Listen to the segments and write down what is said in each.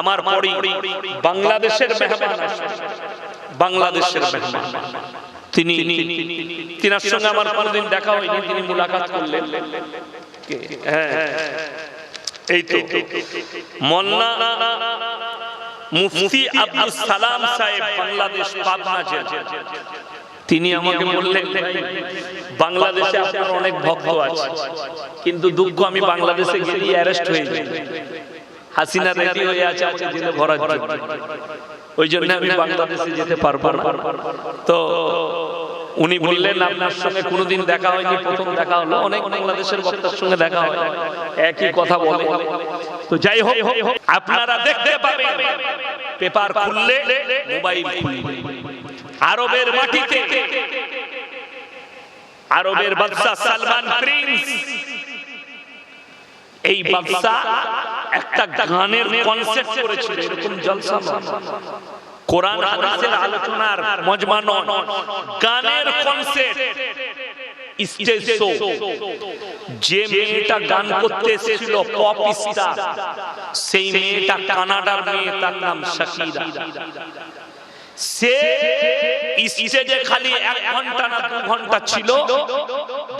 আমার পরে বাংলাদেশের। বাংলাদেশের তিনি সঙ্গে আমার কোনোদিন দেখা হয়নি, তিনি মুলাকাত করলেন। হ্যাঁ। আব্দুল সালাম সাহেব, বাংলাদেশ তিনি আমাকে বললেন, বাংলাদেশে আপনার অনেক ভক্ত আছে, কিন্তু দুঃখ আমি বাংলাদেশে গেলে অ্যারেস্ট হয়ে যাই। হাসিনা রেডি হয়ে আছে আছে জেলে ভরার জন্য। ওই জন্য আমি বাংলাদেশে যেতে পারব না। তো উনি বললেন আপনার সঙ্গে কোনোদিন দেখা হয়নি প্রথম দেখা হলো। অনেক বাংলাদেশের বক্তার সঙ্গে দেখা হয় একই কথা বলে। তো যাই হোক আপনারা দেখতে পাবেন। পেপার খুললে মোবাইল খুললে আরবের মাটিতে। আরবের বাদশা সালমান প্রিন্স। এই বাদশা একটা গানের কনসেপ্ট করেছিল, এরকম জলসা কোরআন, হাদিসের আলোচনার মজমা গানের কনসেপ্ট যে মেয়েটা গান করতে এসেছিল পপ স্টার সেই মেয়েটা কানাডার মেয়ে, তার নাম শাকিরা। খালি এক ঘণ্টা দু ঘণ্টা ছিল,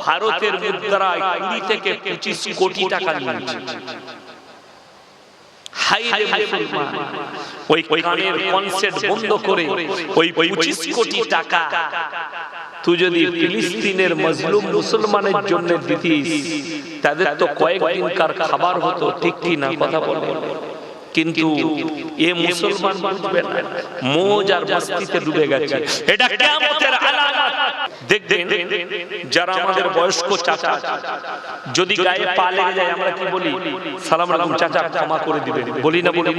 ভারতের মুদ্রায় কুড়ি থেকে পঁচিশ কোটি টাকা নিয়েছে। মুসলমান। ওই বন্ধ করে ওই পঁচিশ কোটি টাকা। তুই যদি ফিলিস্তিনের মজলুম মুসলমানের জন্য দিতিস তাদের তো কয়েকদিনকার খাবার হতো ঠিক কি না? কথা বলে কিন্তু এ মুসলমান বুঝবে না। মোজ আর মস্তিতে ডুবে গেছে। এটা কিয়ামতের আলামত। দেখবেন যারা আমাদের বয়স্ক চাচা যদি গায়ে পা লেগে যায়, আমরা কি বলি? সালাম আলাইকুম চাচা, ক্ষমা করে দিবেন। বলি না, বলি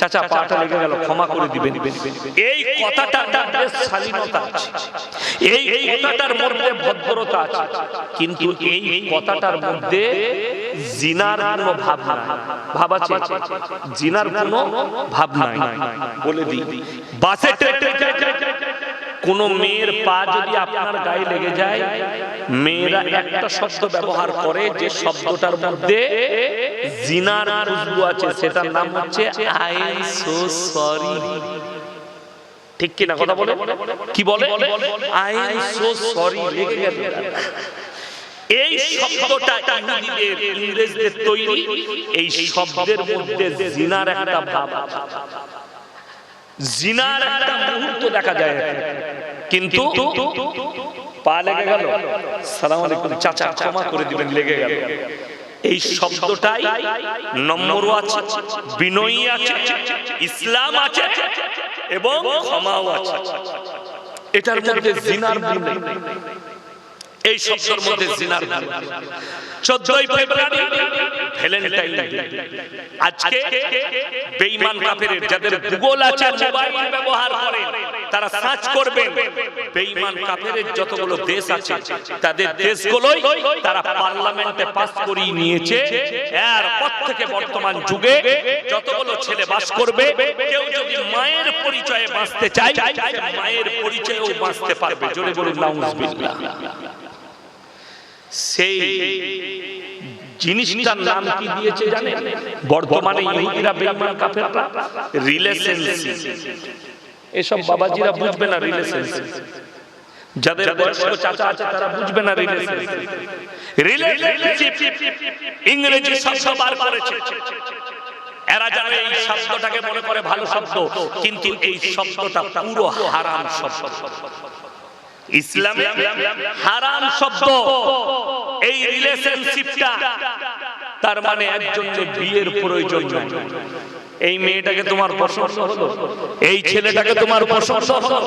চাচা, পাটা লেগে গেল, ক্ষমা করে দিবেন। এই কথাটা বেশ শালীনতা আছে। এই কথাটার মধ্যে ভদ্রতা আছে। কিন্তু এই কথাটার মধ্যে জিনার ভাব ভাব আছে? জিনার কোনো ভাব নাই। বলে দিই বাসে কোন মেয়ের পা যদি আপনার গায়ে লেগে যায় মেয়েরা একটা শব্দ ব্যবহার করে যে শব্দটার মধ্যে জিনার খুশবু আছে সেটার নাম হচ্ছে আই এম সো সরি। ঠিক কিনা কথা বলে? কি বলে? আই এম সো সরি লেগে গেল। এই শব্দটা ইহুদিদের, ইংরেজদের তৈরি। এই শব্দের মধ্যে জিনার একটা ভাব জিনার একটা মুহূর্ত দেখা যায় কিন্তু পা লেগে গেল। সালাম আলাইকুম, চাচা, ক্ষমা করে দিবেন, লেগে গেল। এই শব্দটাই আছে বিনয়ী আছে, ইসলাম আছে, এবং ক্ষমাও আছে। এটার মধ্যে জিনার। এই শব্দের মধ্যে জিনার চোদ্দই ফেব্রুয়ারি, ভ্যালেন্টাইন। আজকে বেঈমান কাফেরের যাদের গুগল আছে, মোবাইল ব্যবহার করে, তারা সার্চ করবেন, বেঈমান কাফেরের যতগুলো দেশ আছে, তাদের দেশগুলোই তারা পার্লামেন্টে পাস করিয়ে নিয়েছে। এরপর থেকে বর্তমান যুগে যতগুলো ছেলে বাস করবে, কেউ যদি মায়ের পরিচয়ে বাঁচতে চায় মায়ের পরিচয়েও বাঁচতে পারবে। জোরে বলুন, নাউজুবিল্লাহ। সেই জিনিসটার নাম কি দিয়েছে জানেন? বর্তমানে ইহুদিরা বেঈমান কাফেররা রিলেশনশিপ এসব বাবাজিরা বুঝবে না রিলেশনশিপ যাদের বয়স্ক চাচা আছে, তারা বুঝবে না রিলেশনশিপ ইংরেজি শব্দ বার করেছে। এরা জানে এই শব্দটাকে মনে করে ভালো শব্দ, কিন্তু এই শব্দটা পুরো হারাম শব্দ। ইসলামে হারাম শব্দ। এই রিলেশনশিপটা তার মানে একজনকে বিয়ের প্রয়োজন এই মেয়েটাকে তোমার পছন্দ হলো? এই ছেলেটাকে তোমার পছন্দ হলো?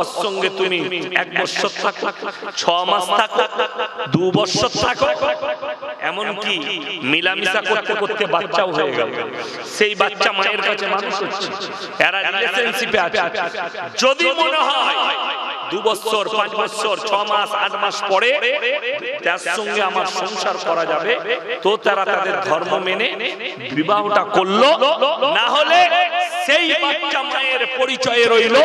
ওর সঙ্গে তুমি এক বছর থাকো ছ মাস থাকো দু বছর থাকো। এমনকি মিলামিশা করতে করতে বাচ্চাও হয়ে গেল। সেই বাচ্চা মায়ের কাছে মানুষ হচ্ছে। এরা রিলেশনশিপে আছে। যদি মনে হয় দু বছর, পাঁচ বছর, ছ মাস, আট মাস পরে তার সঙ্গে আমার সংসার করা যাবে। তো তারা তাদের ধর্ম মেনে বিবাহটা করল। না হলে সেই বাচ্চা মায়ের পরিচয়ে রইল।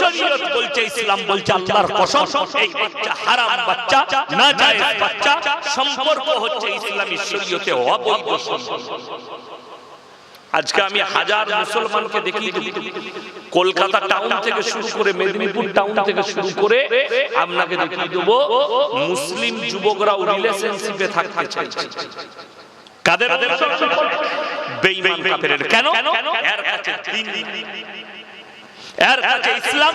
শরীয়ত বলছে, ইসলাম বলছে, আল্লাহর কসম, এই বাচ্চা হারাম বাচ্চা না জায়েজ বাচ্চা। সম্পর্ক হচ্ছে ইসলামী শরীয়তে অবৈধ সম্পর্ক। আজকে আমি হাজার মুসলমানকে দেখি কলকাতা টাউন থেকে শুরু করে মেদিনীপুর টাউন থেকে শুরু করে আপনাকে দেখিয়ে দেবো মুসলিম যুবকরাও রিলেশনশিপে থাকতে চাইছে কাদের বেঈমান কাফেরের। কেন? এর কাছে দিন। এর কাছে ইসলাম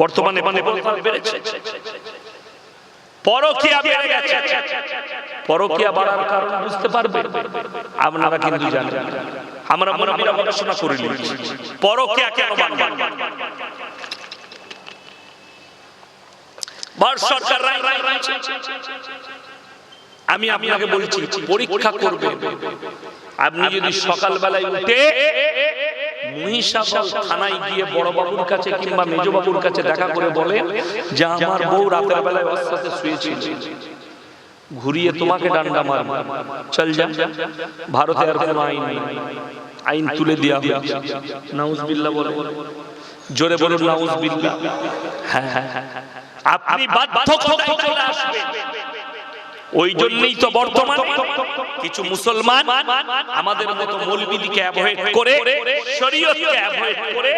বর্তমানে মানে বেড়েছে। পরকিয়া বেড়ে গেছে। পরকিয়া বাড়ার কারণ বুঝতে পারবে? আপনারা কিন্তু জানেন। আমরা মুরব্বীরা গবেষণা করে নিয়েছি পরকিয়া কেন বাড়বে ভারত সরকার রায় রায় রায় আমি আপনাকে বলছি পরীক্ষা করবে। আপনি যদি সকালবেলায় উঠে বড় বাবুর কাছে কিংবা বাবুর কাছে দেখা করে বলেন যে আমার বউ ঘুরিয়ে তোমাকে ডান্ডা মার চল যা। ভারতে আর কোনো আইন আইন তুলে দিয়া বলে। জোরে বলুন, নাউজবিল্লাহ। হ্যাঁ হ্যাঁ হ্যাঁ আপনি বাধ্য কোথায় চলে ওই জন্যই তো বর্তমানে কিছু মুসলমান আমাদের মতো মৌলবিদিকে অ্যাভয়েড করে, শরীয়তকে অ্যাভয়েড করে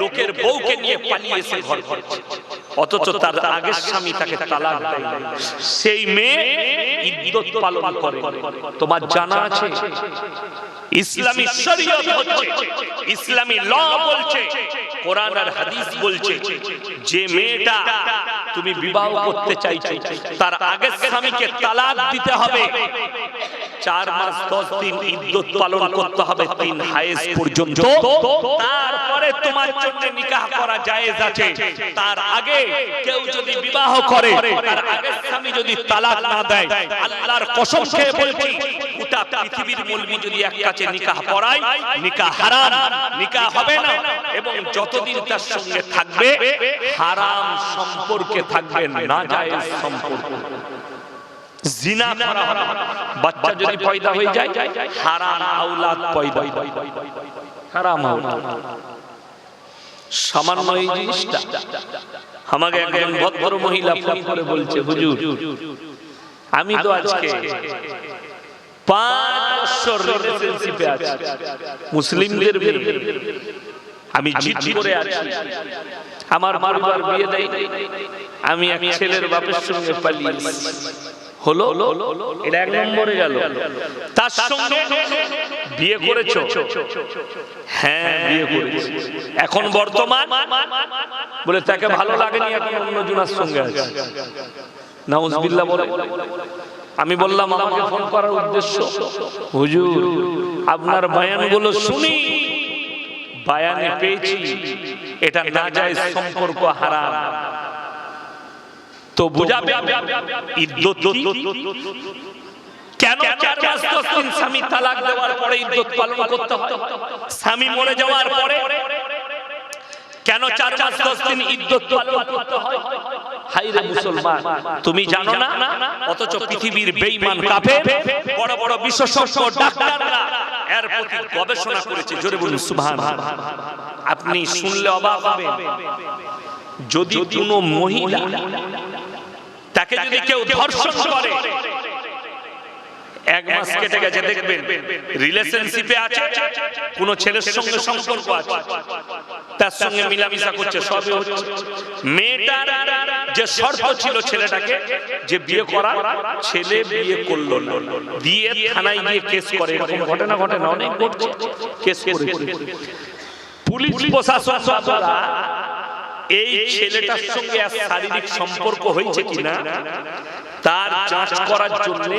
লোকের বউকে নিয়ে ঘর করছে। অথচ তার আগের স্বামী তাকে তালাক দেয়। সেই মেয়ে ইদ্যত পালন করে। তোমার জানা আছে? ইসলামী শরীয়ত হচ্ছে, ইসলামী ল বলছে, কোরআন আর হাদিস বলছে, যে মেয়েটা তুমি বিবাহ করতে চাইছো, তার আগের স্বামীকে তালাক দিতে হবে। চার মাস, দশ দিন ইদ্যত পালন করতে হবে তিন হায়েস পর্যন্ত। তারপরে তোমার জন্য নিকাহ করা জায়েজ আছে। তার আগে কেউ যদি বিবাহ করে, তার আগের স্বামী যদি তালাক না দেয়, আল্লাহর কসম খেয়ে বলছি পৃথিবীর যদি এক কাছে নিকাহ পড়ায় নিকাহ হারাম, নিকাহ হবে না। এবং যতদিন তার সঙ্গে থাকবে, হারাম সম্পর্কে থাকবে না সম্পর্ক। জিনা করা বাচ্চা যদি পয়দা হয়ে যায়, হারাম আওলাদ পয়দা। হারাম আওলাদ। সামান্য জিনিসটা। আমাকে একজন ভদ্র মহিলা ফোন করে বলছে, হুজুর, আমি তো আজকে পাঁচ বছর রিলেশনশিপে আছি। মুসলিমদের আমি জিদ করে আছি। আমার বারবার বিয়ে দেয়। আমি এক ছেলের বাপের সঙ্গে পালিয়ে হলো? এটা এক নম্বরে গেল। তার সঙ্গে বিয়ে করেছ? হ্যাঁ বিয়ে করেছি। এখন বর্তমান? বলে তাকে ভালো লাগেনি এখন অন্য জনার সঙ্গে আছে। নাউজবিল্লাহ বলে। আমি বললাম, আমাকে ফোন করার উদ্দেশ্য। হুজুর, আপনার বায়ানগুলো শুনি। বায়ানে পেয়েছি, এটা না যায় সম্পর্ক হারাম। তো বুঝাবে কেন চার দশ দিন স্বামী তালাক পরে স্বামী মরে যাওয়ার পরে কেন চার দশ দিন ইদ্যত পালন করতে হয়? হাইরে মুসলমান তুমি জানো না? অথচ পৃথিবীর বেঈমান কাফের বড় বড় বিশেষজ্ঞ ডাক্তাররা এর প্রতি গবেষণা করেছে। জোরে বলুন সুবহানাল্লাহ আপনি শুনলে অবাক হবেন। যদি কোনো মহিলা তাকে যদি কেউ ধর্ষণ করে এক মাস কেটে গেছে দেখবেন। রিলেশনশিপে আছে কোন ছেলের সঙ্গে সম্পর্ক আছে। তার সঙ্গে মিলামিশা করছে সবই হচ্ছে। মেয়েটার যে শর্ত ছিল ছেলেটাকে যে বিয়ে করা ছেলে বিয়ে করল দিয়ে থানায় গিয়ে কেস করে। এরকম ঘটনা ঘটে অনেক ঘটছে। কেস করেছে। পুলিশ প্রশাসন এই ছেলেটার সঙ্গে শারীরিক সম্পর্ক হয়েছে কিনা? তার যাঁচ করার জন্য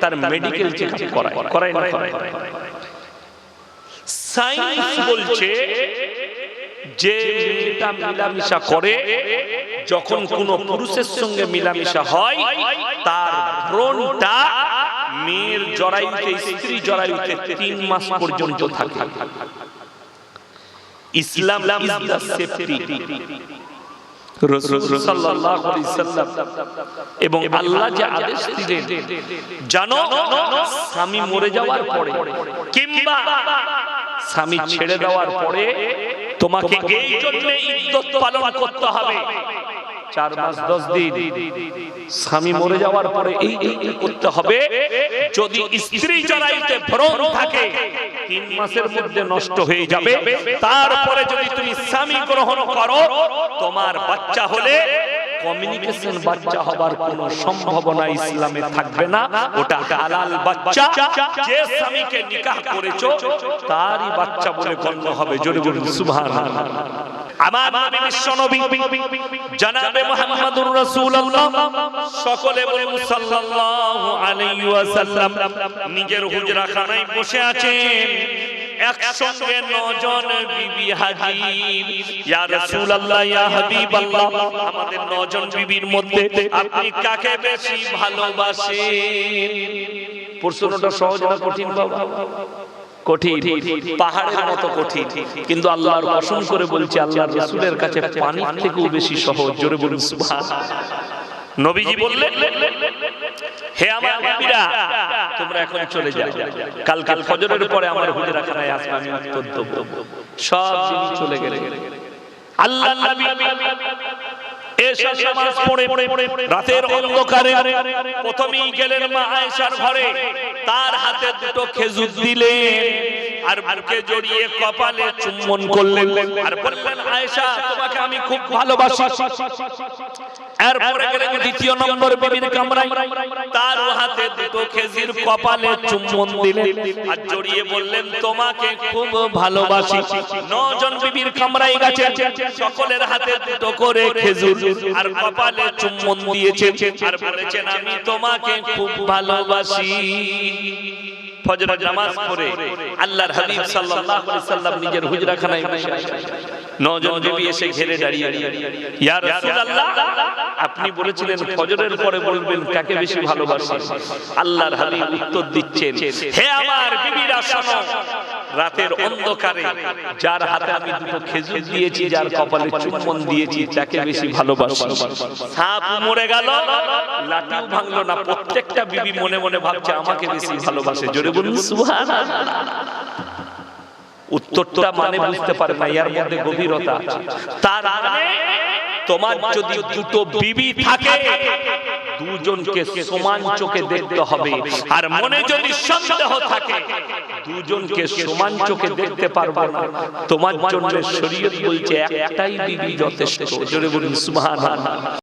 তার মেডিকেল চেক আপ করায়। করায় না, করায় সায়েন্স বলছে যে মেয়েটা মিলামিশা করে, যখন কোনো পুরুষের সঙ্গে মিলামিশা হয়, তার ভ্রণটা মেয়ের জরায়ুতে, স্ত্রী জরায়ুতে তিন মাস পর্যন্ত থাকে। ইসলাম দ্য সেফটি রাসূল সাল্লাল্লাহু আলাইহি সাল্লাম এবং আল্লাহ যে আদেশ দিলেন জানো স্বামী মরে যাওয়ার পরে কিংবা স্বামী ছেড়ে দেওয়ার পরে তোমাকে এই জন্য ইদ্যত পালন করতে হবে। চার মাস দশ দিন স্বামী মরে যাওয়ার পরে এই করতে হবে। যদি স্ত্রী জরাইতে ভ্রণ থাকে তিন মাসের মধ্যে নষ্ট হয়ে যাবে। তারপরে যদি তুমি স্বামী গ্রহণ করো, তোমার বাচ্চা হলে কমিউনিকেশন বাচ্চা হবার কোনো সম্ভাবনা ইসলামে থাকবে না। ওটা হালাল বাচ্চা। যে স্বামীকে নিকাহ করেছ, তারই বাচ্চা বলে গণ্য হবে। জোরে বলুন, সুবহানাল্লাহ। আমার নবী বিশ্বনবী জনাবে মুহাম্মদুর রাসূলুল্লাহ, সকলে বলুন সাল্লাল্লাহু আলাইহি ওয়াসাল্লাম, নিজের হুজরাখানায় বসে আছেন। একসঙ্গে নজন বিবি হাজির। ইয়া রাসূলুল্লাহ, ইয়া হাবিবাল্লাহ, আমাদের নজন বিবির মধ্যে আপনি কাকে বেশি ভালোবাসেন? প্রশ্নটা সহজ না কঠিন বাবা? কঠিন, পাহাড়ের মতো কঠিন। কিন্তু আল্লাহর কসম করে বলছি, আল্লাহর রাসূলের কাছে পানির থেকেও বেশি সহজ। জোরে বলুন, সুবহান। নবীজি বললেন হে আমার নবীরা তোমরা এখন চলে যাও। কাল কাল ফজরের পরে আমার হুজরাখানায় আসবে আমি উত্তর দেব সব জিনিস চলে গেলে আল্লাহ নবী এসা নামাজ পড়ে রাতের অন্ধকারে প্রথমেই গেলেন মা আয়েশার ঘরে। তার হাতে দুটো খেজুর দিলেন। আর বুকে জড়িয়ে কপালে চুম্বন করলেন। আর বললেন, আয়েশা, তোমাকে আমি খুব ভালোবাসি। এরপরে গেলেন দ্বিতীয় নম্বর বিবির কামরায়। তার হাতে দুটো খেজুর কপালে চুম্বন দিলেন আর জড়িয়ে বললেন, তোমাকে খুব ভালোবাসি। নজন বিবির কামরায় গেছে সকলের হাতে দুটো করে খেজুর আর কপালে চুম্বন দিয়েছেন। আর বলেছেন, আমি তোমাকে খুব ভালোবাসি। ফজরের নামাজ পড়ে আল্লাহর হাবিব সাল্লাল্লাহু আলাইহি সাল্লাম নিজের হুজরাখানায় বসে নজন বিবি এসে ঘিরে দাঁড়িয়ে ইয়া রাসূলুল্লাহ আপনি বলেছিলেন ফজরের পরে বলবেন কাকে বেশি ভালোবাসেন? আল্লাহর হাবিব উত্তর দিচ্ছেন। হে আমার বিবিরা শোনো রাতের অন্ধকারে যার হাতে আমি দুটো খেজুর দিয়েছি যার কপালে চুম্বন দিয়েছি তাকে বেশি ভালোবাসি। সাপ মরে গেল লাঠিও ভাঙলো না প্রত্যেকটা বিবি মনে মনে ভাবছে আমাকে বেশি ভালোবাসে। জোরে বলুন সুবহানাল্লাহ উত্তরটা মানে বুঝতে পারে না এর মধ্যে গভীরতা। তার মানে তোমার যদি দুটো বিবি থাকে, দুজনকে সমান চোখে দেখতে হবে। আর মনে যদি সন্দেহ থাকে, দুজনকে সমান চোখে দেখতে পারব না। তোমার জন্য শরীয়ত বলছে, একটাই বিবি যথেষ্ট। জোরে বলুন, সুবহানাল্লাহ।